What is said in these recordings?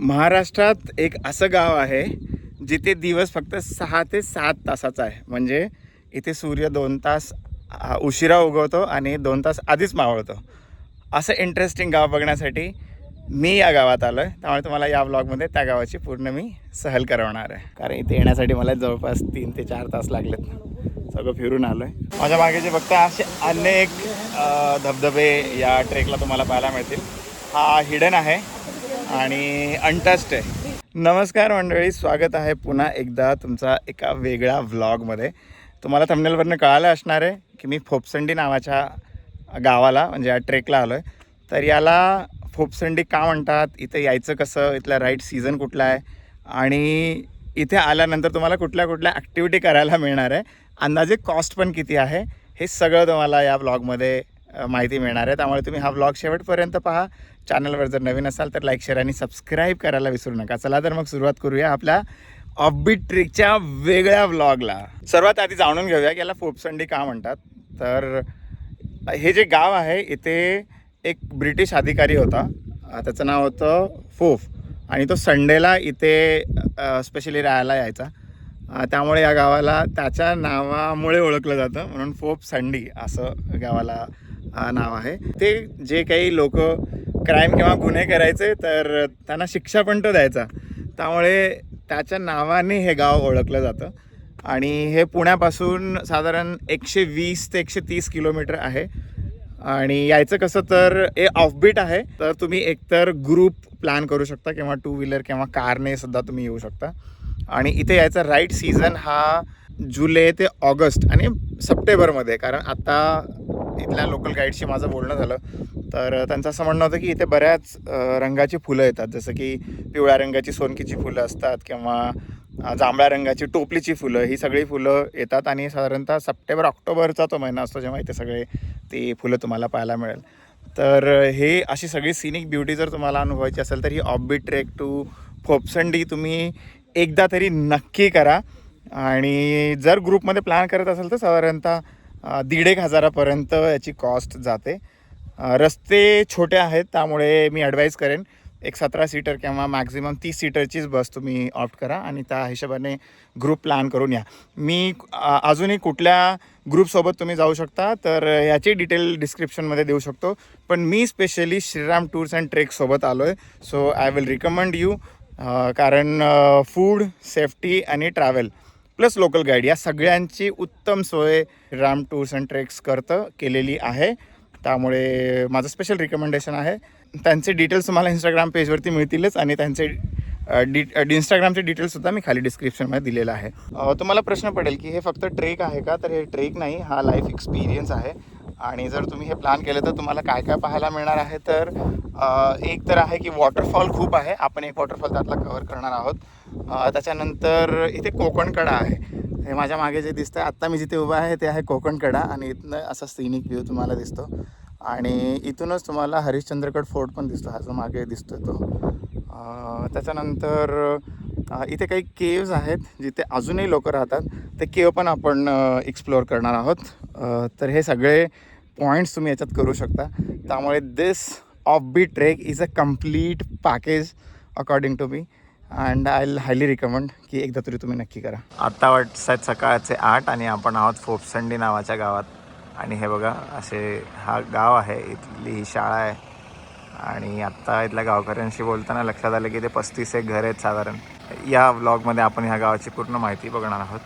महाराष्ट्रात एक असं गाव आहे जिथे दिवस फक्त सहा ते सात तासाचा आहे. म्हणजे इथे सूर्य दोन तास उशिरा उगवतो आणि दोन तास आधीच मावळतो. असं इंटरेस्टिंग गाव बघण्यासाठी मी या गावात आलो आहे त्यामुळे तुम्हाला या ब्लॉगमध्ये त्या गावाची पूर्ण मी सहल करवणार आहे. कारण इथे येण्यासाठी मला जवळपास तीन ते चार तास लागलेत. सगळं फिरून आलो आहे माझ्या मागे फक्त असे अनेक धबधबे या ट्रेकला तुम्हाला पाहायला मिळतील. हा हिडन आहे. आणि अनटस्ट आहे. नमस्कार मंडळी स्वागत आहे पुन्हा एकदा तुमचा एका वेगळ्या व्लॉगमध्ये तुम्हाला थंबनेलवरनं कळालं असणार आहे की मी फोपसंडी नावाच्या गावाला म्हणजे या ट्रेकला आलो आहे तर याला फोपसंडी का म्हणतात? इथे यायचं कसं? इथला राईट सीझन कुठला आहे? आणि इथे आल्यानंतर तुम्हाला कुठल्या कुठल्या ॲक्टिव्हिटी करायला मिळणार आहे? अंदाजे कॉस्ट पण किती आहे? हे सगळं तुम्हाला या ब्लॉगमध्ये माहिती मिळणार आहे. त्यामुळे तुम्ही हा ब्लॉग शेवटपर्यंत पहा. चॅनलवर जर नवीन असाल तर लाईक शेअर आणि सबस्क्राईब करायला विसरू नका. चला तर मग सुरुवात करूया आपल्या ऑफबीट ट्रिकच्या वेगळ्या व्लॉगला सर्वात आधी जाणून घेऊया की याला फोपसंडी का म्हणतात. तर हे जे गाव आहे इथे एक ब्रिटिश अधिकारी होता. त्याचं नाव होतं फोफ. आणि तो संडेला इथे स्पेशली राहायला यायचा. त्यामुळे या गावाला त्याच्या नावामुळे ओळखलं जातं. म्हणून फोप संडी असं गावाला नाव आहे. ते जे काही लोक क्राईम किंवा गुन्हे करायचे तर त्यांना शिक्षा पण तो द्यायचा. त्यामुळे त्याच्या नावाने हे गाव ओळखलं जातं. आणि हे पुण्यापासून साधारण एकशे वीस ते एकशे तीस किलोमीटर आहे. आणि यायचं कसं तर हे ऑफबीट आहे. तर तुम्ही एकतर ग्रुप प्लॅन करू शकता किंवा टू व्हीलर किंवा कारने सुद्धा तुम्ही येऊ शकता. आणि इथे यायचा राईट सीझन हा जुलै ते ऑगस्ट आणि सप्टेंबरमध्ये कारण आता इथल्या लोकल गाईडशी माझं बोलणं झालं तर त्यांचं असं म्हणणं होतं की इथे बऱ्याच रंगाची फुलं येतात. जसं की पिवळ्या रंगाची सोनकीची फुलं असतात किंवा जांभळ्या रंगाची टोपलीची फुलं ही सगळी फुलं येतात आणि साधारणतः सप्टेंबर ऑक्टोबरचा तो महिना असतो जेव्हा इथे सगळे ती फुलं तुम्हाला पाहायला मिळेल. तर हे अशी सगळी सिनिक ब्युटी जर तुम्हाला अनुभवायची असेल तर ही ऑफबीट ट्रेक टू फोपसंडी तुम्ही एकदा तरी नक्की करा. आणि जर ग्रुपमध्ये प्लॅन करत असेल तर साधारणतः दीड एक हजारापर्यंत याची कॉस्ट जाते. रस्ते छोटे आहेत त्यामुळे मी ॲडवाईज करेन एक सतरा सीटर किंवा मॅक्झिमम तीस सीटरचीच बस तुम्ही ऑप्ट करा आणि त्या हिशोबाने ग्रुप प्लॅन करून या. मी अजूनही कुठल्या ग्रुपसोबत तुम्ही जाऊ शकता तर याची डिटेल डिस्क्रिप्शनमध्ये देऊ शकतो. पण मी स्पेशली श्रीराम टूर्स अँड ट्रेकसोबत आलो आहे so I will recommend you कारण फूड सेफ्टी आणि ट्रॅव्हल प्लस लोकल गाईड या सगळ्यांची उत्तम सोय राम टूर्स अँड ट्रेक्स करतं केलेली आहे. त्यामुळे माझं स्पेशल रिकमेंडेशन आहे. त्यांचे डिटेल्स तुम्हाला इंस्टाग्राम पेजवरती मिळतीलच आणि त्यांचे डि इंस्टाग्रामचे डिटेल्ससुद्धा मी खाली डिस्क्रिप्शनमध्ये दिलेलं आहे. तुम्हाला प्रश्न पडेल की हे फक्त ट्रेक आहे का? तर हे ट्रेक नाही हा लाईफ एक्सपिरियन्स आहे. आणि जर तुम्ही हे प्लॅन केलं तर तुम्हाला काय काय पाहायला मिळणार आहे? तर एक तर आहे की वॉटरफॉल खूप आहे. आपण एक वॉटरफॉल त्यातला कव्हर करणार आहोत. त्याच्यानंतर इथे कोकणकडा आहे. हे माझ्या मागे जे दिसतं आहे आत्ता मी जिथे उभा आहे ते आहे कोकणकडा आणि इथनं असा सिनिक व्ह्यू तुम्हाला दिसतो. आणि इथूनच तुम्हाला हरिश्चंद्रगड फोर्ट पण दिसतो हा जो मागे दिसतो तो. त्याच्यानंतर इथे काही केव्ज आहेत जिथे अजूनही लोक राहतात. ते केव पण आपण एक्सप्लोअर करणार आहोत. तर हे सगळे पॉईंट्स तुम्ही याच्यात करू शकता. त्यामुळे this offbeat trek is a complete package according to me and I highly recommend की एकदा तरी तुम्ही नक्की करा. आत्ता वाटत सकाळचे आठ आणि आपण आहोत फोपसंडी नावाच्या गावात. आणि हे बघा असे हा गाव आहे इथली ही शाळा आहे. आणि आत्ता इथल्या गावकऱ्यांशी बोलताना लक्षात आलं की ते पस्तीस एक घर आहेत साधारण. या व्लॉगमध्ये आपण ह्या गावाची पूर्ण माहिती बघणार आहोत.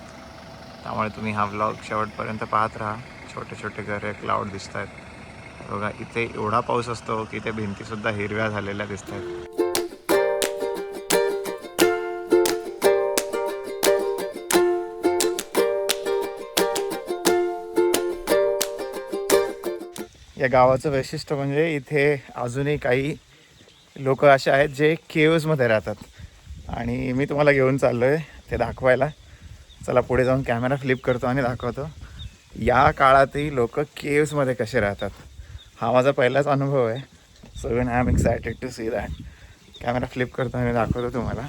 त्यामुळे तुम्ही हा व्लॉग शेवटपर्यंत पाहत राहा. छोटे छोटे घरे क्लाउड दिसत आहेत बघा इथे एवढा पाऊस असतो की ते भिंतीसुद्धा हिरव्या झालेल्या दिसत आहेत या गावाचं वैशिष्ट्य म्हणजे इथे अजूनही काही लोक असे आहेत जे केव्जमध्ये राहतात. आणि मी तुम्हाला घेऊन चाललो आहे ते दाखवायला. चला पुढे जाऊन कॅमेरा फ्लिप करतो आणि दाखवतो. या काळातही लोक केव्समध्ये कसे राहतात? हा माझा पहिलाच अनुभव आहे. So when I am excited to see that camera flip करतो आणि दाखवतो तुम्हाला.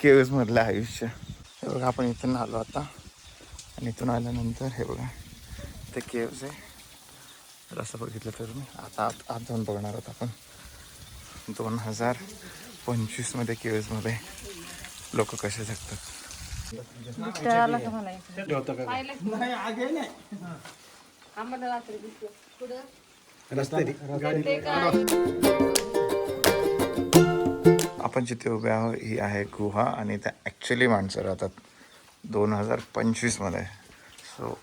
केव्समधलं आयुष्य. हे बघा आपण इथून आलो आता. आणि इथून आल्यानंतर हे बघा ते केव्स आहे. तर असं बघितलं तर मी आता आत आत जाऊन बघणार आहोत आपण. दोन हजार पंचवीसमध्ये केव्समध्ये लोक कसे जगतात. आपण जिथे उभे आहोत ही आहे गुहा आणि त्या ॲक्च्युली माणसं राहतात. दोन हजार पंचवीसमध्ये सो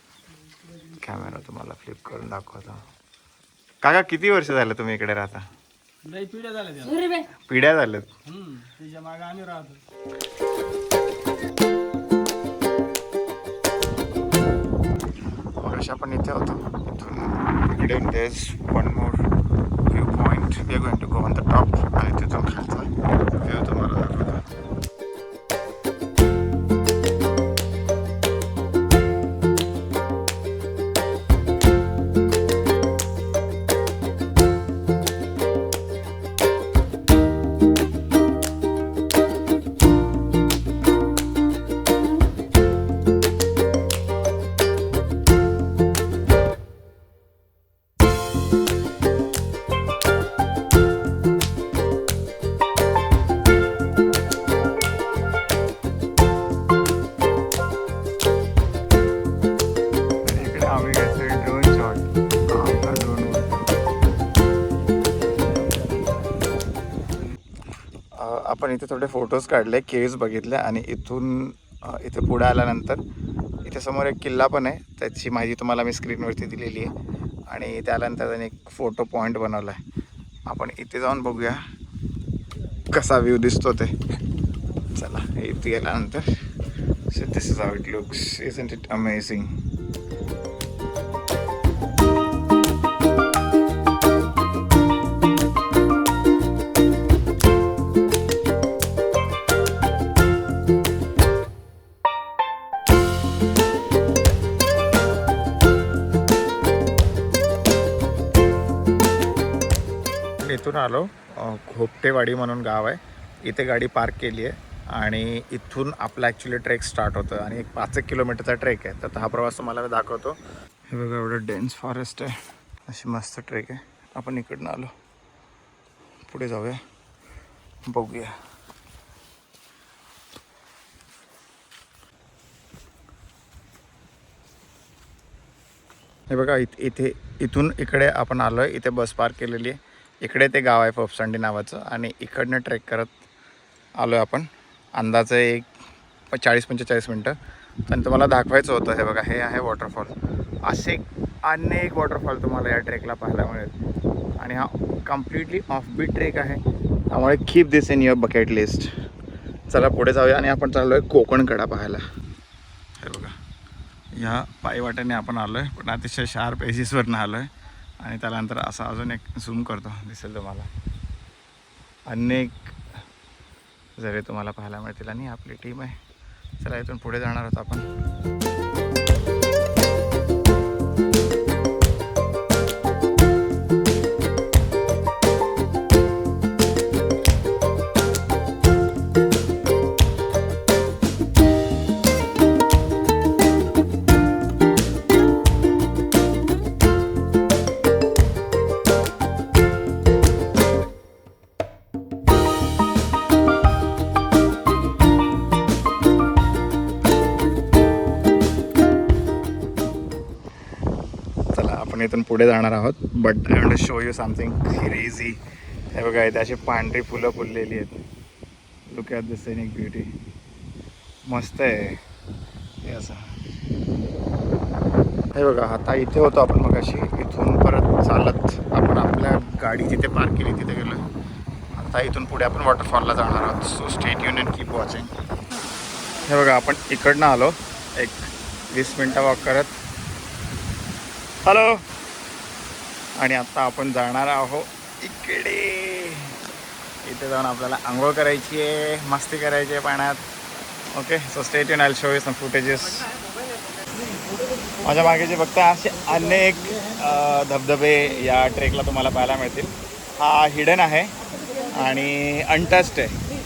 कॅमेरा तुम्हाला फ्लिप करून दाखवतो. काका किती वर्ष झालं तुम्ही इकडे राहता? लई पिढ्या झाल्या त्या. पिढ्या झाल्यात? हम्म, त्याच्यामागे आम्ही राहतो. मगाशी आपण इथे होतो. इथून इकडे this one more view point we are going to go on the top आणि तिथून खालचा व्ह्यू तुम्हाला दाखवतो. आपण इथे थोडे फोटोज काढले केव्ज बघितले आणि इथून इथे पुढे आल्यानंतर इथे समोर एक किल्ला पण आहे. त्याची माहिती तुम्हाला मी स्क्रीनवरती दिलेली आहे. आणि त्यानंतर त्याने एक फोटो पॉईंट बनवला आहे. आपण इथे जाऊन बघूया कसा व्ह्यू दिसतो ते. चला इथे गेल्यानंतर. This is wow it looks is it amazing इथून आलो. घोपटेवाडी म्हणून गाव आहे. इथे गाडी पार्क केली आहे आणि इथून आपला ॲक्च्युली ट्रेक स्टार्ट होतं आणि एक पाच एक किलोमीटरचा ट्रेक आहे. तर हा प्रवास तुम्हाला मी दाखवतो. हे बघा एवढं डेन्स फॉरेस्ट आहे. अशी मस्त ट्रेक आहे. आपण इकडनं आलो. पुढे जाऊया. बघूया. हे बघा इथे इथे इथून इकडे आपण आलो आहे इथे बस पार्क केलेली आहे. इकडे ते गाव आहे फोपसांडी नावाचं आणि इकडनं ट्रेक करत आलो आहे आपण. अंदाजे एक प- चाळीस पंचेचाळीस मिनटं. पण तुम्हाला दाखवायचं होतं हे बघा हे आहे वॉटरफॉल असे अनेक वॉटरफॉल तुम्हाला या ट्रेकला पाहायला मिळेल. आणि हा कम्प्लिटली ऑफबीट ट्रेक आहे. त्यामुळे keep this in your bucket list चला पुढे जाऊया आणि आपण चाललो आहे कोकणकडा पाहायला. हे बघा ह्या पायवाट्याने आपण आलो आहे पण अतिशय शार्प एजिसवरनं आलो आहे आणि त्यानंतर असा अजून एक झूम करतो दिसेल तुम्हाला. अनेक जरे तुम्हाला पाहायला मिळतील आणि आपली टीम आहे. चला इथून पुढे जाणार आहोत आपण. पुढे जाणार आहोत but I want show you something crazy हे बघा इथे अशी पांढरी फुलं फुललेली आहेत. Look at the scenic beauty मस्त आहे. हे असं. हे बघा आता इथे होतो आपण मग अशी इथून परत चालत आपण आपल्या गाडी जिथे पार्क केली तिथे गेलो. आता इथून पुढे आपण वॉटरफॉलला जाणार आहोत. सो स्टेट युनियन कीप वॉचिंग हे बघा आपण इकडनं आलो. एक वीस मिनटं वॉक करत. हॅलो आणि आत्ता आपण जाणार आहोत इकडे. इथे जाऊन आपल्याला आंघोळ करायची आहे मस्ती करायची आहे पाण्यात. Okay so stay in I show is some footages माझ्या मागे जे बघता असे अनेक धबधबे या ट्रेकला तुम्हाला पाहायला मिळतील. हा हिडन आहे आणि अनटस्ट आहे.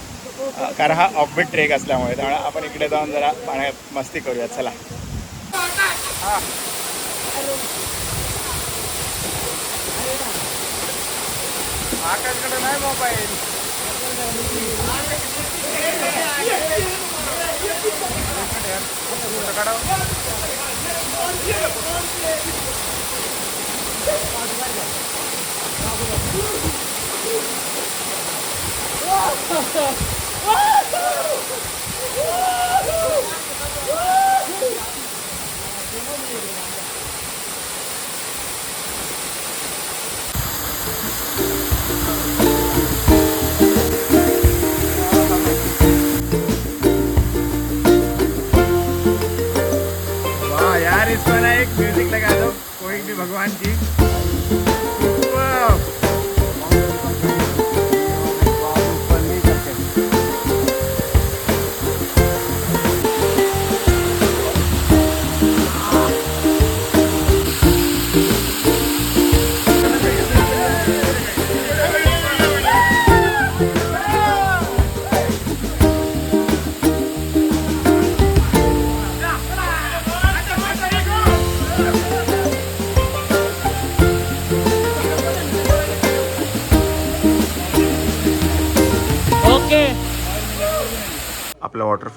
कारण हा ऑफबिट ट्रेक असल्यामुळे त्यामुळे आपण इकडे जाऊन जरा पाण्यात मस्ती करूया चला. आकाशकडे नाही मोबाईल वाह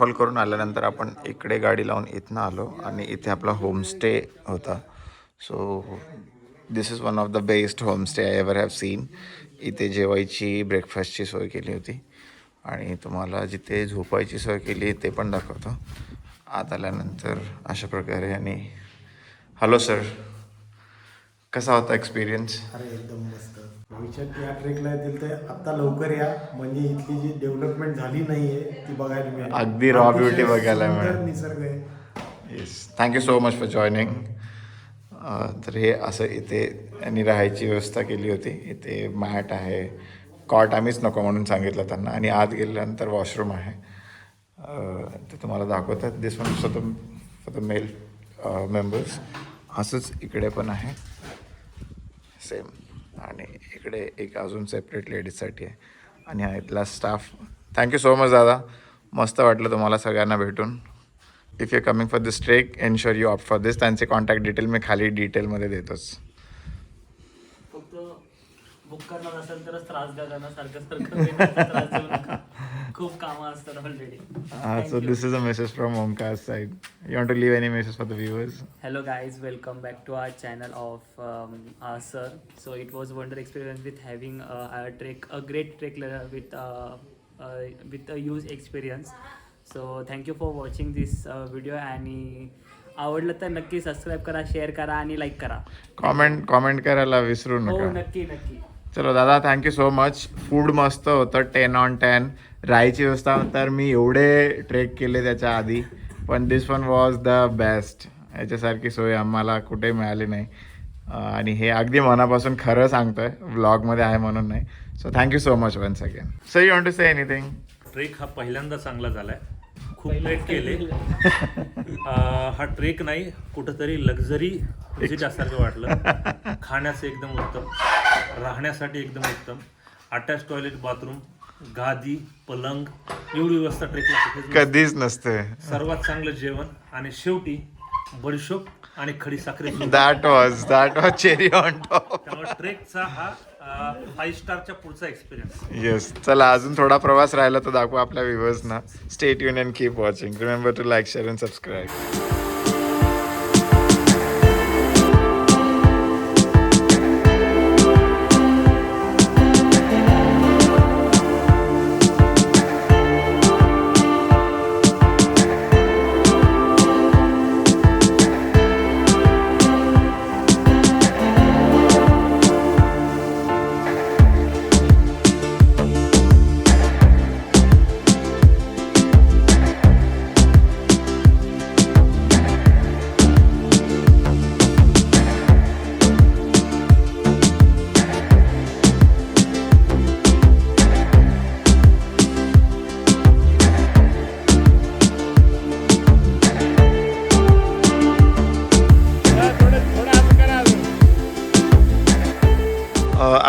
वॉटरफॉल करून आल्यानंतर आपण इकडे गाडी लावून इथनं आलो आणि इथे आपला होमस्टे होता. So this is one of the best homestay I ever have seen इथे जेवायची ब्रेकफास्टची सोय केली होती. आणि तुम्हाला जिथे झोपायची सोय केली ते पण दाखवतो. आत आल्यानंतर अशा प्रकारे आणि हॅलो सर कसा होता एक्सपिरियन्स अरे एकदम मस्त. भविष्यात या ट्रेकला येतील तर आता लवकर या. म्हणजे इथली जी डेव्हलपमेंट झाली नाहीये ती बघायला मिळेल. अगदी beauty अतिशय बघायला मिळेल. निसर्ग आहे. Yes thank you so much for joining तर हे असं इथे यांनी राहायची व्यवस्था केली होती. इथे मॅट आहे कॉट आम्हीच नको म्हणून सांगितलं त्यांना. आणि आत गेल्यानंतर वॉशरूम आहे. ते तुम्हाला दाखवतात. This one for the for the male members असंच इकडे पण आहे. सेम आणि इकडे एक अजून सेपरेट लेडीजसाठी आहे. आणि हा इथला स्टाफ थँक्यू सो मच दादा. मस्त वाटलं तुम्हाला सगळ्यांना भेटून. If you coming for this trek ensure you opt for this त्यांचे कॉन्टॅक्ट डिटेल मी खाली डिटेलमध्ये देतोच. बुक करणार असेल तरच त्रास द्या त्यांना सारखं सारखं खूप कामं असतात already so this is a message from Omkar side you want to leave any message for the viewers Hello guys, welcome back to our channel of um, our sir. So it was wonder experience with having uh, a trek, a great trek le- with uh, uh, with a huge experience. So thank you for watching this uh, video आणि आवडलं तर नक्की subscribe करा share करा आणि like करा comment comment करायला विसरू हो नका नक्की नक्की चलो दादा थँक्यू सो मच फूड मस्त होतं टेन ऑन टेन राहायची व्यवस्था तर मी एवढे ट्रेक केले त्याच्या आधी पण this one was the best याच्यासारखी सोय आम्हाला कुठे मिळाली नाही. आणि हे अगदी मनापासून खरं सांगतोय व्लॉगमध्ये आहे म्हणून नाही. So thank you so much once again so you want to say anything trek हा पहिल्यांदा चांगला झालाय. खूप ट्रेक केले. हा ट्रेक नाही कुठंतरी लक्झरी विजिट असल्यासारखं वाटलं. खाण्याचं एकदम उत्तम. राहण्यासाठी एकदम उत्तम. अटॅच टॉयलेट बाथरूम गादी पलंग एवढी व्यवस्था ट्रेकला कुठेच नसते. कधीच नसते. सर्वात चांगलं जेवण आणि शेवटी बडीशोप आणि खडी साखरेची that was that was cherry on top त्यामुळे ट्रेकचा हा फाईव्ह स्टारच्या पुढचा एक्सपिरियन्स येस चला अजून थोडा प्रवास राहिला तर दाखवू आपल्या व्ह्युअर्सना stay युन and keep watching remember to like share and subscribe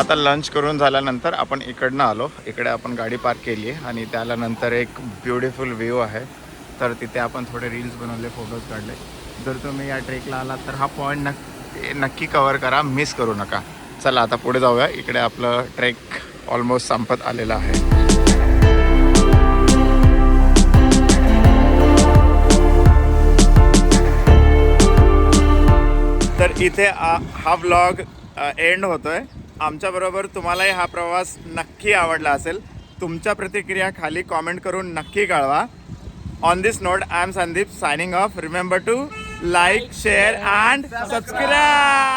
आता लंच करून झाल्यानंतर आपण इकडनं आलो. इकडे आपण गाडी पार्क केली आहे आणि त्यानंतर एक ब्युटिफुल व्ह्यू आहे. तर तिथे आपण थोडे रील्स बनवले फोटोज काढले. जर तुम्ही या ट्रेकला आलात तर हा पॉईंट नक्की नक्की कवर करा. मिस करू नका. चला आता पुढे जाऊया. इकडे आपलं ट्रेक ऑलमोस्ट संपत आलेलं आहे. तर इथे हा व्लॉग एंड होतो आहे आमच्याबरोबर तुम्हालाही हा प्रवास नक्की आवडला असेल. तुमच्या प्रतिक्रिया खाली कॉमेंट करून नक्की कळवा. On this note I am Sandeep signing off remember to like share and subscribe